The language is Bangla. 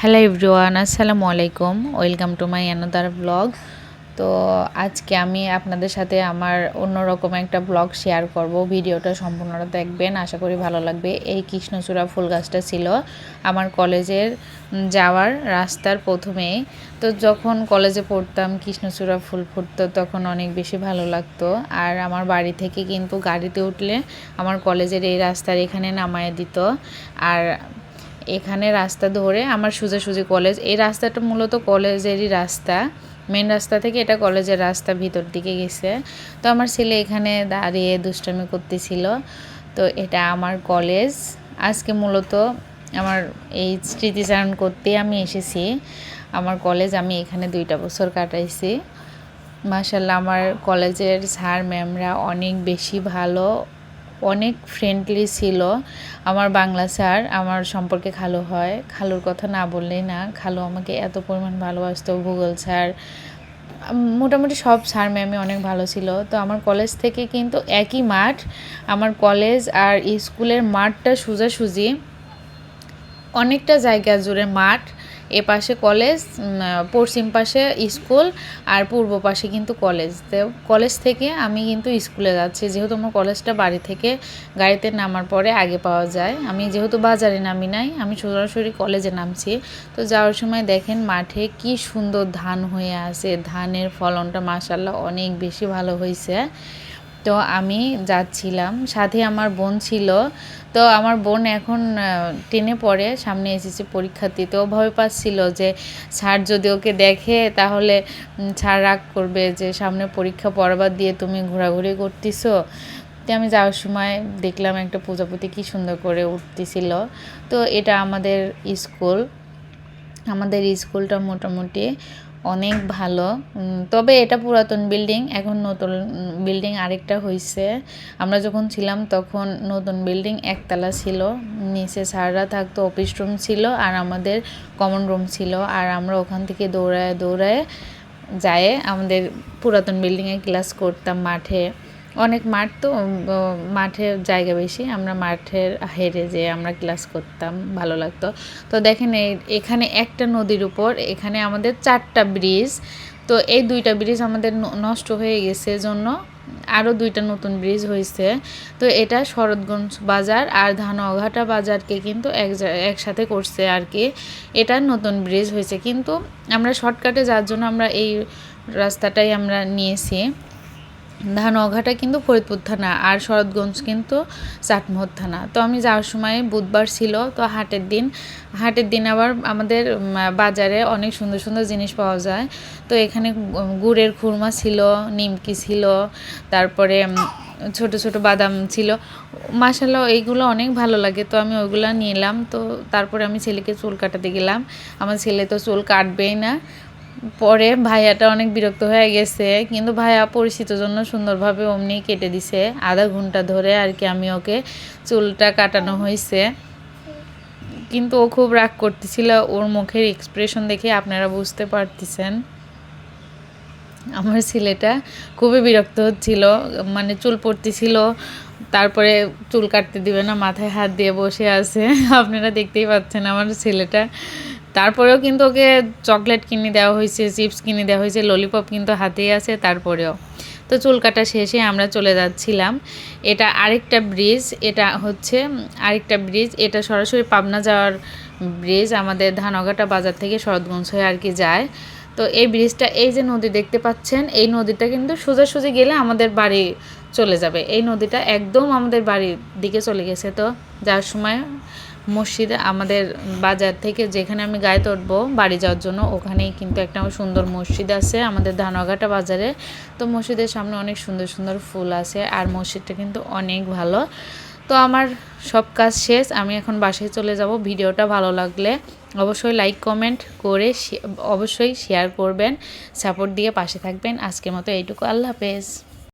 হ্যালো এভরিওয়ান, আসসালামু আলাইকুম। Welcome to my another blog. তো আজকে আমি আপনাদের সাথে আমার অন্যরকম একটা ব্লগ শেয়ার করব। ভিডিওটা সম্পূর্ণটা দেখবেন, আশা করি ভালো লাগবে। এই কৃষ্ণচূড়া ফুল গাছটা ছিল আমার কলেজের যাওয়ার রাস্তার প্রথমেই। তো যখন কলেজে পড়তাম, কৃষ্ণচূড়া ফুল ফুটতো, তখন অনেক বেশি ভালো লাগতো। আর আমার বাড়ি থেকে কিন্তু গাড়িতে উঠলে আমার কলেজের এই রাস্তার এখানে নামায় দিত। আর এখানে রাস্তা ধরে আমার সোজাসুজি কলেজ, এই রাস্তাটা মূলত কলেজেরই রাস্তা। মেন রাস্তা থেকে এটা কলেজের রাস্তা ভিতর দিকে গেছে। তো আমার ছেলে এখানে দাঁড়িয়ে দুষ্টামি করতেছিল। তো এটা আমার কলেজ। আজকে মূলত আমার এই স্মৃতিচারণ করতে আমি এসেছি। আমার কলেজ আমি এখানে দুইটা বছর কাটাইছি। মাসাল্লাহ আমার কলেজের স্যার, ম্যামরা অনেক বেশি ভালো। অনেক ফ্রেন্ডলি ছিল। আমার বাংলা স্যার আমার সম্পর্কে খালু হয়। খালুর কথা না বললেই না। খালু আমাকে এত পরিমাণ ভালোবাসতো, ভূগোল স্যার। মোটামুটি সব স্যার ম্যামই অনেক ভালো ছিল। তো আমার কলেজ থেকে কিন্তু একই মাঠ, আমার কলেজ আর স্কুলের মাঠটা সোজাসুজি অনেকটা জায়গা জুড়ে মাঠ। এ পাশে কলেজ পশ্চিম পাশে স্কুল আর পূর্ব পাশে কিন্তু কলেজ। তো কলেজ থেকে আমি কিন্তু স্কুলে যাচ্ছি। যেহেতু আমার কলেজটা বাড়ি থেকে গাড়িতে নামার পরে আগে পাওয়া যায়। আমি যেহেতু বাজারে নামি নাই, আমি সরাসরি কলেজে নামছি। তো যাওয়ার সময় দেখেন মাঠে কি সুন্দর ধান হয়ে আছে। ধানের ফলনটা মাসাল্লাহ অনেক বেশি ভালো হয়েছে। তো আমি যাচ্ছিলাম। সাথে আমার বোন ছিল। তো আমার বোন এখন টেনে পড়ে, সামনে এসেছে পরীক্ষা দিতেও ভয় পাচ্ছিল যে, স্যার যদি ওকে দেখে, তাহলে স্যার রাগ করবে যে, সামনে পরীক্ষা পড়াবার দিয়ে তুমি ঘোরাঘুরি করতেছো। তো আমি যাওয়ার সময় দেখলাম একটা প্রজাপতি কী সুন্দর করে উঠতেছিল। তো এটা আমাদের স্কুল। আমাদের স্কুলটা মোটামুটি অনেক ভালো। তবে এটা পুরাতন বিল্ডিং, এখন নতুন বিল্ডিং আরেকটা হয়েছে আমরা যখন ছিলাম তখন নতুন বিল্ডিং একতলা ছিল, নিচে স্যাররা থাকতো, অফিস রুম ছিল আর আমাদের কমন রুম ছিল। আর আমরা ওখান থেকে দৌড়ায় দৌড়ায় যায় আমাদের পুরাতন বিল্ডিংয়ে ক্লাস করতাম মাঠে। অনেক মাঠ তো মাঠের জায়গা বেশি। আমরা মাঠের হেরে যে আমরা ক্লাস করতাম, ভালো লাগতো। তো দেখেন এখানে একটা নদীর উপর, এখানে আমাদের চারটা ব্রিজ তো এই দুইটা ব্রিজ আমাদের নষ্ট হয়ে গেছে জন্য আরও দুইটা নতুন ব্রিজ হয়েছে। তো এটা শরৎগঞ্জ বাজার আর ধানঘাটা বাজারকে কিন্তু এক একসাথে করছে আর কি। এটা নতুন ব্রিজ হয়েছে। কিন্তু আমরা শর্টকাটে যাওয়ার জন্য আমরা এই রাস্তাটাই আমরা নিয়েছি। ধানঘাটা কিন্তু ফরিদপুর থানা আর শরৎগঞ্জ কিন্তু চাটমোহর থানা। তো আমি যাওয়ার সময় বুধবার ছিল, তো হাটের দিন হাটের দিন আবার আমাদের বাজারে অনেক সুন্দর সুন্দর জিনিস পাওয়া যায়। তো এখানে গুড়ের খুরমা ছিল, নিমকি ছিল, তারপরে ছোট ছোট বাদাম ছিল। মাসাল্লাহ এইগুলো অনেক ভালো লাগে, তো আমি ওইগুলো নিলাম। তো তারপরে আমি ছেলেকে চুল কাটাতে গেলাম। আমার ছেলে তো চুল কাটবেই না। পরে ভাইয়াটা অনেক বিরক্ত হয়ে গেছে, কিন্তু ভাইয়া পরিচিত জন্য সুন্দরভাবে অমনি কেটে দিছে। আধা ঘণ্টা ধরে আর কি আমি ওকে চুলটা কাটানো হয়েছে কিন্তু ও খুব রাগ করতেছিল, ওর মুখের এক্সপ্রেশন দেখে আপনারা বুঝতে পারতেছেন। আমার ছেলেটা খুবই বিরক্ত হচ্ছিল মানে চুল পড়তেছিল, তারপরে চুল কাটতে দিবে না, মাথায় হাত দিয়ে বসে আছে। আপনারা দেখতেই পাচ্ছেন আমার ছেলেটা। তারপরেও কিন্তু ওকে চকলেট কিনে দেওয়া হয়েছে, চিপস কিনে দেওয়া হয়েছে ললিপপ কিন্তু হাতেই আছে, তারপরেও। তো চুল কাটা শেষে আমরা চলে যাচ্ছিলাম। এটা আরেকটা ব্রিজ এটা হচ্ছে আরেকটা ব্রিজ এটা সরাসরি পাবনা যাওয়ার ব্রিজ আমাদের ধানগাটা বাজার থেকে শরৎগঞ্জ হয়ে আর কি যায়। তো এই ব্রিজটা, এই যে নদী দেখতে পাচ্ছেন, এই নদীটা কিন্তু সোজাসুজি গেলে আমাদের বাড়ি চলে যাবে। এই নদীটা একদম আমাদের বাড়ির দিকে চলে গেছে তো। যার সময় মসজিদ আমাদের বাজার থেকে যেখানে আমি গায়ে তুলবো বাড়ি যাওয়ার জন্য, ওখানেই কিন্তু একটা সুন্দর মসজিদ আছে, আমাদের ধানঘাটা বাজারে। তো মসজিদের সামনে অনেক সুন্দর সুন্দর ফুল আছে, আর মসজিদটা কিন্তু অনেক ভালো। তো আমার সব কাজ শেষ। আমি এখন বাসায় চলে যাব। ভিডিওটা ভালো লাগলে অবশ্যই লাইক কমেন্ট করে অবশ্যই শেয়ার করবেন। সাপোর্ট দিয়ে পাশে থাকবেন। আজকের মতো এইটুকু। আল্লাহ হাফেজ।